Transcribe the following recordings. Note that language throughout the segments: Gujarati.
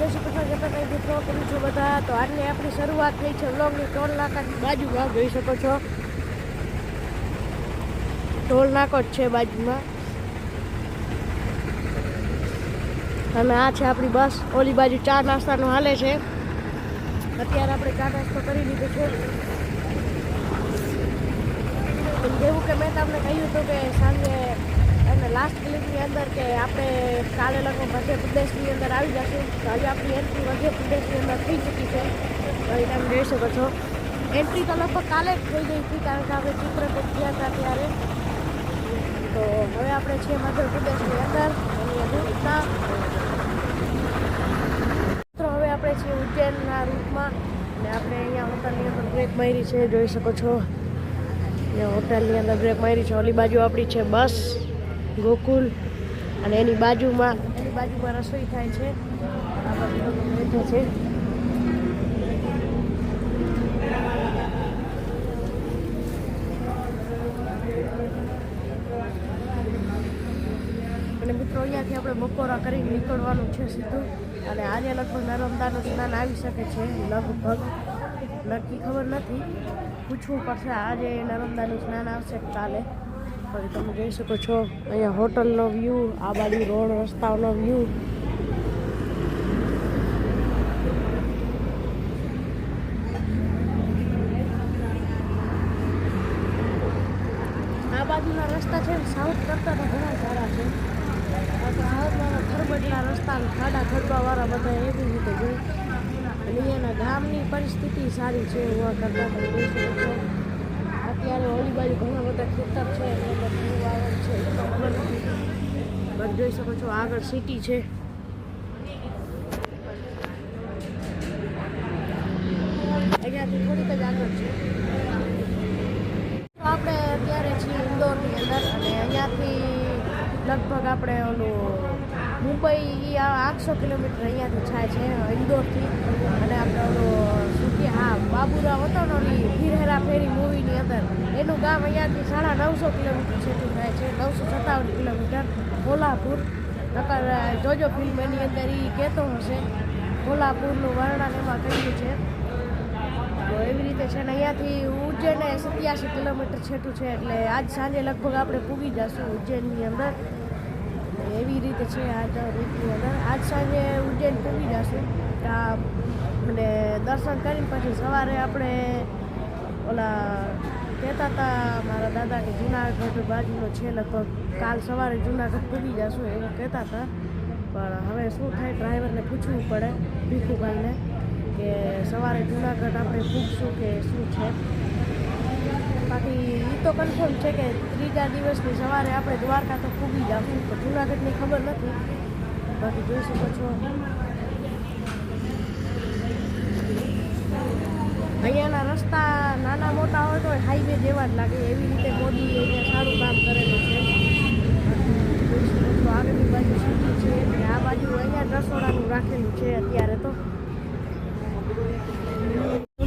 જોઈ શ્રી કઈ મિત્રો કરું છું બધા? તો આજની આપણી શરૂઆત થઈ છે વ્લોગની. ટોલ નાકાની બાજુમાં જોઈ શકો છો. ટોલ નાકો જ છે બાજુમાં. અને આ છે આપણી બસ. ઓલી બાજુ ચા નાસ્તાનું હાલે છે. અત્યારે આપણે ચા નાસ્તો કરી લીધો છે. જેવું કે મેં તમને કહ્યું હતું કે સાંજે લાસ્ટ ક્લિપની અંદર કે આપણે કાલે લગભગ મધ્યપ્રદેશની અંદર આવી જશું. તો આજે આપણી એન્ટ્રી મધ્યપ્રદેશની અંદર થઈ ચૂકી છે. તો તમે જોઈ શકો છો. એન્ટ્રી તો લગભગ કાલે જ થઈ ગઈ હતી કારણ કે આપણે ચિત્રકૂટ ગયા હતા ત્યારે. તો હવે આપણે છીએ મધ્યપ્રદેશની અંદર. એની મિત્રો હવે આપણે છીએ ઉજ્જૈનના રૂટમાં. અને આપણે અહીંયા હોટલની અંદર બ્રેક મારી છે, જોઈ શકો છો. હોટલની અંદર બ્રેક મારી છે. ઓલી બાજુ આપણી છે બસ ગોકુલ અને એની બાજુમાં એની બાજુમાં રસોઈ થાય છે. આ બાજુ લોકો છે. અને મિત્રો, અહીંયાથી આપણે બપોરા કરી નીકળવાનું છે સીધું. અને આજે લગભગ નર્મદાનું સ્નાન આવી શકે છે. લગભગ નક્કી ખબર નથી. પૂછવું પડશે આજે નર્મદાનું સ્નાન આવશે કાલે. તમે જોઈ શકો છો, અહીંયા હોટલનો વ્યૂ આ બાજુ રોડ રસ્તાઓનો વ્યૂ આ બાજુના રસ્તા છે સાઉથ કરતાં તો ઘણા સારા છે. સાઉથમાં ખરબડના રસ્તા ખાડા ખડબાવાળા બધા એવી રીતે જોઈ. અને ગામની પરિસ્થિતિ સારી છે, એવા કરતાં તમે જોઈ શકો છો. અત્યારે ઓલી બાજુ ઘણા બધા ખેતર છે છે જોઈ શકો છો, આગળ સિટી છે. અહીંયાથી થોડીક જ આગળ છે. આપણે અત્યારે છીએ ઇન્દોરની અંદર અને અહીંયાથી લગભગ આપણે ઓલું મુંબઈ આઠસો કિલોમીટર અહીંયાથી થાય છે, ઇન્દોરથી અને આપણે ઓલું શું કે હા બાબુરાવ હતો ને ફેરી મૂવીની અંદર. એનું ગામ અહીંયાથી સાડા નવસો કિલોમીટર સુધી થાય છે, નવસો સત્તાવન કિલોમીટર કોલ્હાપુર નકર જોજો ફિલ્મ એની અંદર એ કહેતો હશે. કોલ્હાપુરનું વર્ણન એમાં કર્યું છે. તો એવી રીતે છે ને અહીંયાથી ઉજ્જૈન સત્યાસી કિલોમીટર છેટું છે, એટલે આજ સાંજે લગભગ આપણે પૂગી જશું ઉજ્જૈનની અંદર. એવી રીતે છે આ રીતની અંદર. આજ સાંજે ઉજ્જૈન પૂગી જશે. અને દર્શન કરીને પછી સવારે આપણે ઓલા કહેતા હતા મારા દાદા કે જુનાગઢ બાજુનો છે, લગભગ કાલ સવારે જુનાગઢ પૂરી જશું એવું કહેતા હતા પણ હવે શું થાય, ડ્રાઈવરને પૂછવું પડે, ભીખુભાઈને, કે સવારે જુનાગઢ આપણે પૂછશું કે શું છે. બાકી એ તો કન્ફર્મ છે કે ત્રીજા દિવસની સવારે આપણે દ્વારકા તો પૂગી જશું તો જુનાગઢની ખબર નથી. બાકી જોઈ શકો છો. અહીંયાના રસ્તા નાના મોટા હોય તો હાઈવે જેવા જ લાગે. એવી રીતે મોદી અહીંયા સારું કામ કરેલું છે. આગળની બાજુ સુધી છે અને આ બાજુ અહીંયા રસોડાનું રાખેલું છે અત્યારે તો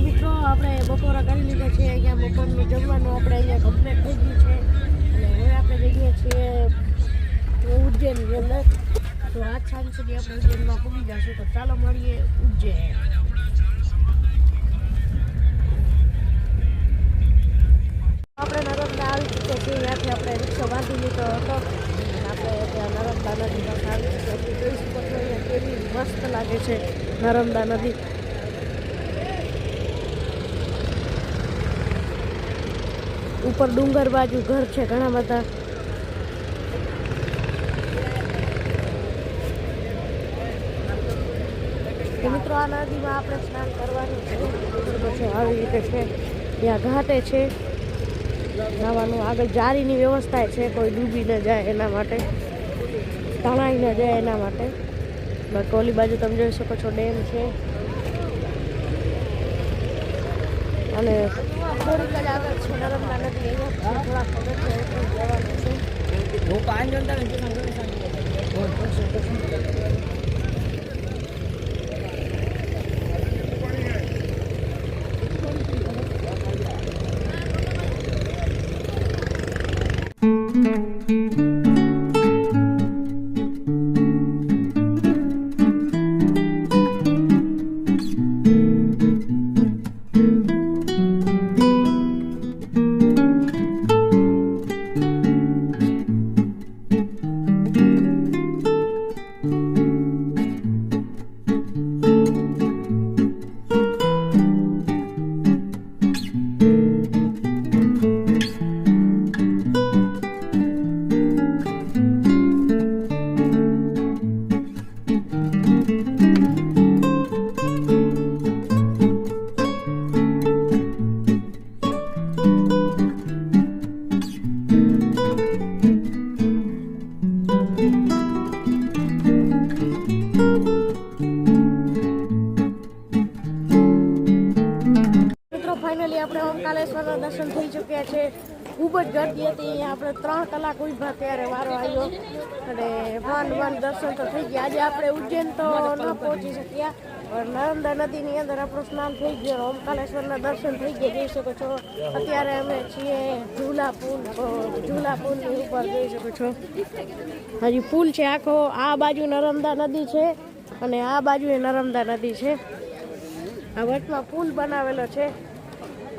મિત્રો, આપણે બપોરા કરી લીધા છે. અહીંયા બપોરનું જમવાનું આપણે અહીંયા કમ્પ્લીટ થઈ ગયું છે અને હવે આપણે જઈએ છીએ ઉજ્જૈનની અંદર સાંજ સુધી આપણે ઉજ્જૈનમાં પૂગી જશું તો ચાલો મળીએ ઉજ્જૈન આપણે નર્મદા આવી ચૂક્યા છીએ ત્યાંથી આપણે રિક્ષો બાંધી લીધો હતો આપણે ત્યાં નર્મદા નદી પાસે આવી કેવી મસ્ત લાગે છે નર્મદા નદી ઉપર ડુંગર બાજુ ઘર છે, ઘણા બધા તો મિત્રો આ નદીમાં આપણે સ્નાન કરવાનું છે. પછી આવી રીતે છે. ત્યાં ઘાટે છે. નાવાનું આગળ જારીની વ્યવસ્થા છે. કોઈ ડૂબી ન જાય એના માટે. તણાઈ ન જાય એના માટે. બાકી ઓલી બાજુ તમે જોઈ શકો છો ડેમ છે. અને થોડીક જ આગળ છે નર્મદા નદી. અહીંયા થોડા પગથિયા જવાનું છે. છે. ખૂબ જ ગરદી હતી. અહીંયા આપણે ત્રણ કલાક ઊભા ત્યારે વારો આવ્યો. અને માંડ માંડ દર્શન તો થઈ ગયા. આજે આપણે ઉજ્જૈન તો ન પહોંચી શક્યા. પણ નર્મદા નદીની અંદર આપણું સ્નાન થઈ ગયું ઓમકાલેશ્વરના દર્શન થઈ ગયા. જઈ શકો છો. અત્યારે અમે છીએ ઝૂલા પુલ ઝૂલા પુલની ઉપર જઈ શકો છો. હજી પુલ છે આખો. આ બાજુ નર્મદા નદી છે અને આ બાજુ એ નર્મદા નદી છે. આ વચમાં પુલ બનાવેલો છે.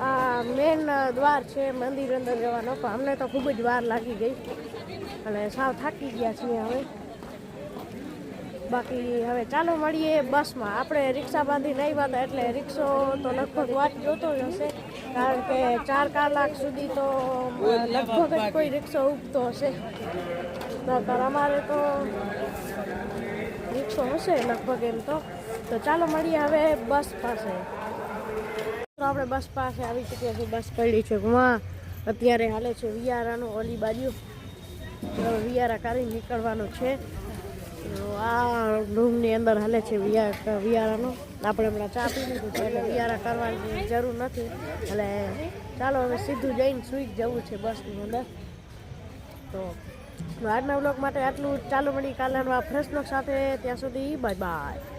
આ મેન દ્વાર છે, મંદિર અંદર જવાનો. પણ અમને તો ખૂબ જ વાર લાગી ગઈ. અને સાવ થાકી ગયા છીએ હવે. બાકી હવે ચાલો મળીએ બસમાં. આપણે રિક્ષા બાંધી નહીં બાંધા એટલે રિક્ષો તો લગભગ વાત જોતો જ હશે. કારણ કે ચાર કલાક સુધી તો લગભગ જ કોઈ રિક્ષો ઉગતો હશે. નકર અમારે તો રિક્ષો હશે લગભગ એમ તો. તો ચાલો મળીએ હવે બસ પાસે. તો આપણે બસ પાસે આવી ચૂક્યા છીએ. બસ પડી છે ગુમા. અત્યારે હાલે છે વિયારાનો ઓલી બાજુ. વિયારા કાઢી નીકળવાનું છે. આ રૂમની અંદર હાલે છે વિયા, વિયારાનું. આપણે હમણાં ચા પી લીધું છે એટલે વિયારા કરવાની જરૂર નથી. એટલે ચાલો હવે સીધું જઈને સુઈ જવું છે બસની અંદર. તો આજના બ્લોગ માટે આટલું ચાલુ મળી કાલના ફ્રેશ બ્લોગ સાથે. ત્યાં સુધી બાય બાય